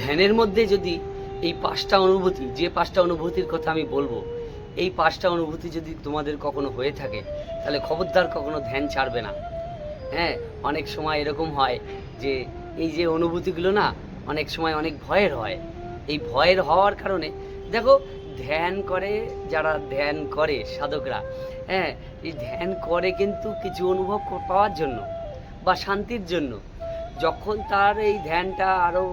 ধ্যানের মধ্যে যদি এই পাঁচটা অনুভূতি, যে পাঁচটা অনুভূতির কথা আমি বলব, এই পাঁচটা অনুভূতি যদি তোমাদের কখনো হয়ে থাকে, তাহলে খবরদার কখনো ধ্যান ছাড়বে না। হ্যাঁ অনেক সময় এরকম হয় যে এই যে অনুভূতিগুলো না, অনেক সময় অনেক ভয়ের হয়। এই ভয়ের হওয়ার কারণে, দেখো, ধ্যান করে যারা ধ্যান করে, সাধকরা হ্যাঁ এই ধ্যান করে কিন্তু কিছু অনুভব পাওয়ার জন্য বা শান্তির জন্য। যখন তার এই ধ্যানটা আরও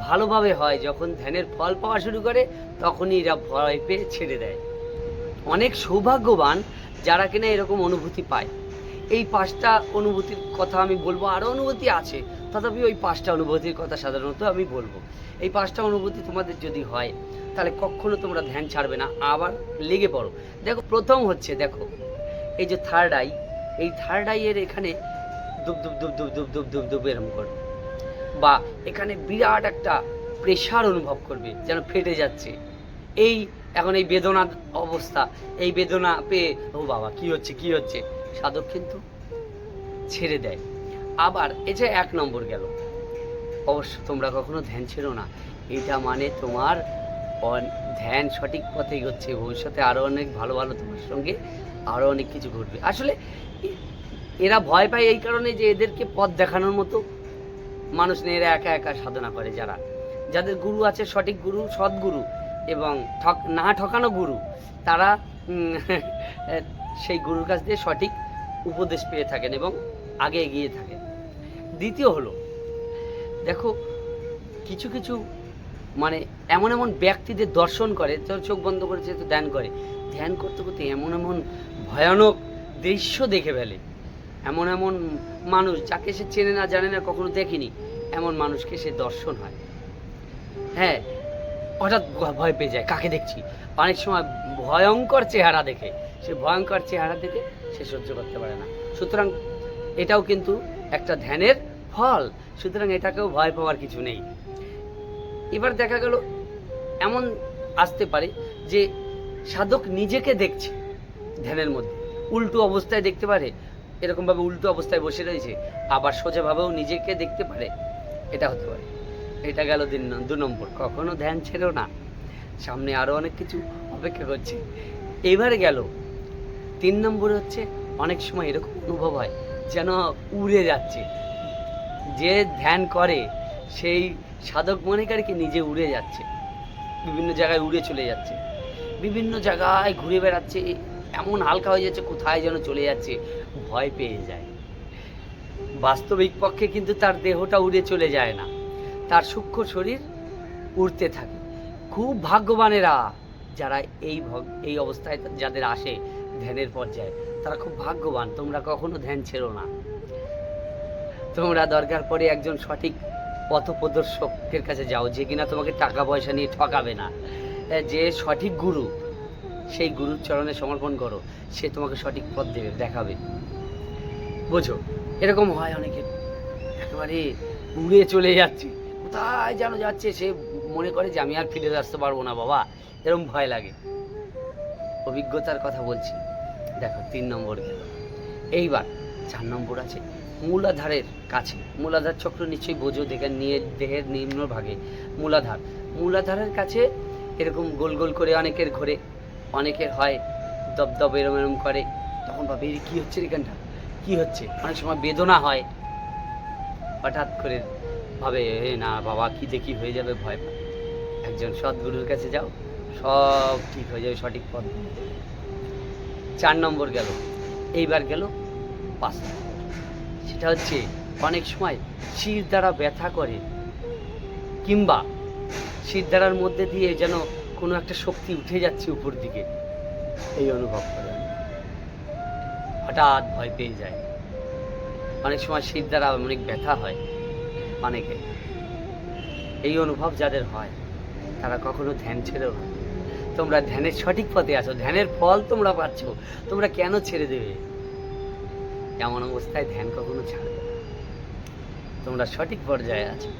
ভালোভাবে হয়। যখন ধ্যানের ফল পাওয়া শুরু করে, তখনই এরা ভয় পেয়ে ছেড়ে দেয়। অনেক সৌভাগ্যবান যারা কিনা এরকম অনুভূতি পায়। এই পাঁচটা অনুভূতির কথা আমি বলব। আরও অনুভূতি আছে। তথাপি ওই পাঁচটা অনুভূতির কথা সাধারণত আমি বলব। এই পাঁচটা অনুভূতি তোমাদের যদি হয়, তাহলে কখনো তোমরা ধ্যান ছাড়বে না। আবার লেগে পড়ো। দেখো, প্রথম হচ্ছে, দেখো, এই যে থার্ড আই এই থার্ড আইয়ের এখানে দুব দুব দুব দুব দুব দুব দুব দুব এরম করবে বা এখানে বিরাট একটা প্রেশার অনুভব করবে যেন ফেটে যাচ্ছে। এই এখন এই বেদনার অবস্থা, এই বেদনা পেয়ে, ও বাবা, কি হচ্ছে কি হচ্ছে? সাধক কিন্তু ছেড়ে দেয়। আবার এই যে এক নম্বর গেল। অবশ্য তোমরা কখনো ধ্যান ছেড়ো না। এটা মানে তোমার ধ্যান সঠিক পথে এগোচ্ছে। ভবিষ্যতে আরও অনেক ভালো ভালো তোমার সঙ্গে আরও অনেক কিছু ঘটবে। আসলে এরা ভয় পায় এই কারণে যে এদেরকে পথ দেখানোর মতো মানুষ নেই এরা একা একা সাধনা করে যারা। যাদের গুরু আছে সঠিক গুরু সৎ গুরু এবং ঠক না ঠকানো গুরু, তারা সেই গুরুর কাছ দিয়ে সঠিক উপদেশ পেয়ে থাকেন এবং আগে এগিয়ে থাকেন। দ্বিতীয় হলো, দেখো, কিছু কিছু মানে এমন এমন ব্যক্তিদের দর্শন করে, তো চোখ বন্ধ করে যেহেতু ধ্যান করে, ধ্যান করতে করতে এমন এমন ভয়ানক দৃশ্য দেখে ফেলে। এমন এমন মানুষ যাকে সে চেনে না, জানে না, কখনো দেখেনি, এমন মানুষকে সে দর্শন হয়। হ্যাঁ হঠাৎ ভয় পেয়ে যায়, কাকে দেখছি? অনেক সময় ভয়ঙ্কর চেহারা দেখে, সে ভয়ঙ্কর চেহারা দেখে সে সহ্য করতে পারে না। সুতরাং এটাও কিন্তু একটা ধ্যানের ফল, সুতরাং এটাকেও ভয় পাওয়ার কিছু নেই। এবার দেখা গেল, এমন আসতে পারে যে সাধক নিজেকে দেখছে ধ্যানের মধ্যে। উল্টো অবস্থায় দেখতে পারে এরকমভাবে উল্টো অবস্থায় বসে রয়েছে, আবার সোজাভাবেও নিজেকে দেখতে পারে, এটা হতে পারে। এটা গেল দিন দু নম্বর, কখনো ধ্যান ছেড়েও না। সামনে আরও অনেক কিছু অপেক্ষা করছে। এবারে গেল, তিন নম্বরে হচ্ছে অনেক সময় এরকম অনুভব হয় যেন উড়ে যাচ্ছে। যে ধ্যান করে, সেই সাধক মনে করে কি নিজে উড়ে যাচ্ছে। বিভিন্ন জায়গায় উড়ে চলে যাচ্ছে। বিভিন্ন জায়গায় ঘুরে বেড়াচ্ছে এমন হালকা হয়ে যাচ্ছে, কোথায় যেন চলে যাচ্ছে, ভয় পেয়ে যায়। বাস্তবিক পক্ষে কিন্তু তার দেহটা উড়ে চলে যায় না। তার সূক্ষ্ম শরীর উড়তে থাকে। খুব ভাগ্যবানেরা যারা এই এই অবস্থায় যাদের আসে ধ্যানের পর্যায়ে, তারা খুব ভাগ্যবান। তোমরা কখনো ধ্যান ছেড়ো না। তোমরা দরকার পড়ে একজন সঠিক পথপ্রদর্শকের কাছে যাও, যে কিনা তোমাকে টাকা পয়সা নিয়ে ঠকাবে না। যে সঠিক গুরু সেই গুরুর চরণে সমর্পণ করো, সে তোমাকে সঠিক পথ দেবে, দেখাবে। বোঝো, এরকম হয় অনেকে। একেবারে উড়ে চলে যাচ্ছে। কোথায় যেন যাচ্ছে, সে মনে করে যে আমি আর ফিরে আসতে পারব না, বাবা। এরকম ভয় লাগে। অভিজ্ঞতার কথা বলছি। দেখো, তিন নম্বর গেল। এইবার চার নম্বর আছে, মূলাধারের কাছে। মূলাধার চক্র নিশ্চয়ই বোঝো, দেখে নিয়ে, দেহের নিম্ন ভাগে। মূলাধার। মূলাধারের কাছে এরকম গোল গোল করে অনেকের ঘোরে। অনেকের হয় দবদব এরম এরম করে, তখন ভাবে "এ কি হচ্ছে এখানটা কি হচ্ছে? অনেক সময় বেদনা হয়। হঠাৎ করে ভাবে, এ না বাবা, কি দেখি হয়ে যাবে ভয় পায়। একজন সদ্গুরুর কাছে যাও, সব ঠিক হয়ে যাবে, সঠিক পথ। চার নম্বর গেল। এইবার গেল পাঁচ নম্বর। সেটা হচ্ছে অনেক সময় শির দ্বারা ব্যথা করে কিংবা শির দ্বারার মধ্যে দিয়ে যেন কোনো একটা শক্তি উঠে যাচ্ছে উপর দিকে। এই অনুভব করে হঠাৎ ভয় পেয়ে যায়। অনেক সময় শীত দ্বারা অনেক ব্যথা হয় অনেকে। এই অনুভব যাদের হয়, তারা কখনো ধ্যান ছেড়েও না। তোমরা ধ্যানের সঠিক পথে আছো, ধ্যানের ফল তোমরা পাচ্ছ। তোমরা কেন ছেড়ে দেবে? এমন অবস্থায় ধ্যান কখনো ছাড়বে না। তোমরা সঠিক পর্যায়ে আছো।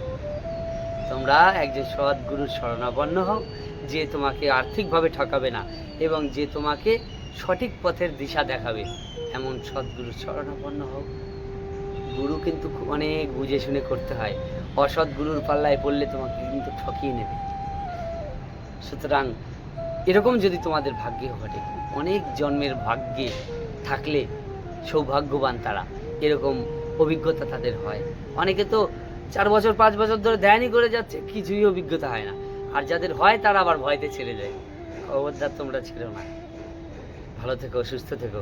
তোমরা একজন সৎ গুরুর শরণাপন্ন হও যে তোমাকে আর্থিকভাবে ঠকাবে না এবং যে তোমাকে সঠিক পথের দিশা দেখাবে। এমন সদ্গুরুর শরণাপন্ন হও গুরু কিন্তু অনেক বুঝে শুনে করতে হয়। অসৎ গুরুর পাল্লায় পড়লে তোমাকে কিন্তু ঠকিয়ে নেবে। সুতরাং এরকম যদি তোমাদের ভাগ্যে ঘটে, অনেক জন্মের ভাগ্যে থাকলে সৌভাগ্যবান তারা। এরকম অভিজ্ঞতা তাদের হয়। অনেকে তো চার বছর, পাঁচ বছর ধরে ধ্যানই করে যাচ্ছে, কিছুই অভিজ্ঞতা হয় না। আর যাদের হয় তারা আবার ভয়তে ছেড়ে যায়। খবরদার তোমরা ছিল না ভালো থেকো, সুস্থ থেকো।